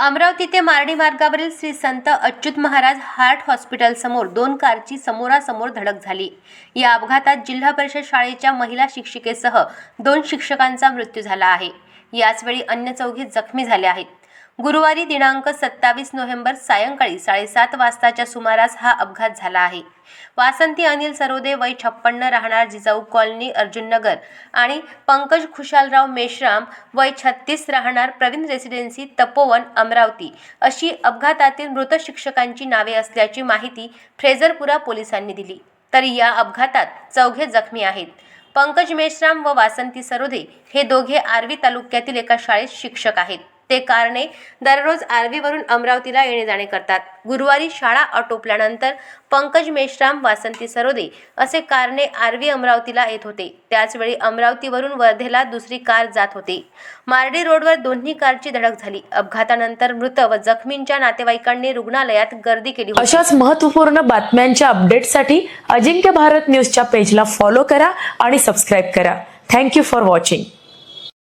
अमरावती ते मारणी मार्गावरील श्री संत Achyut Maharaj heart hospital समोर दोन कारची समोरासमोर धडक झाली. या अपघातात जिल्हा परिषद शाळेच्या महिला शिक्षिकेसह दोन शिक्षकांचा मृत्यू झाला आहे. याचवेळी अन्य चौघे जखमी झाले आहेत. गुरुवारी दिनांक सत्तावीस नोव्हेंबर सायंकाळी साडेसात वाजताच्या सुमारास हा अपघात झाला आहे. वासंती अनिल सरोदे वय छप्पन्न राहणार जिजाऊ कॉलनी अर्जुननगर आणि पंकज खुशालराव मेश्राम वय छत्तीस राहणार प्रवीण रेसिडेन्सी तपोवन अमरावती अशी अपघातातील मृत शिक्षकांची नावे असल्याची माहिती फ्रेझरपुरा पोलिसांनी दिली. तर या अपघातात चौघे जखमी आहेत. पंकज मेश्राम व वासंती सरोदे हे दोघे आर्वी तालुक्यातील एका शाळेत शिक्षक आहेत. ते कारणे दररोज आर्वीवरून अमरावतीला येणे जाणे करतात. गुरुवारी शाळा आटोपल्यानंतर पंकज मेश्राम वासंती सरोदे असे कारणे आर्वी अमरावतीला येत होते. त्याचवेळी अमरावतीवरून वर्धेला दुसरी कार जात होती. मार्डी रोडवर दोन्ही कारची धडक झाली. अपघातानंतर मृत व जखमींच्या नातेवाईकांनी रुग्णालयात गर्दी केली अशाच महत्त्वपूर्ण बातम्यांच्या अपडेटसाठी अजिंक्य भारत न्यूजच्या पेजला फॉलो करा आणि सबस्क्राईब करा. Thank you for watching.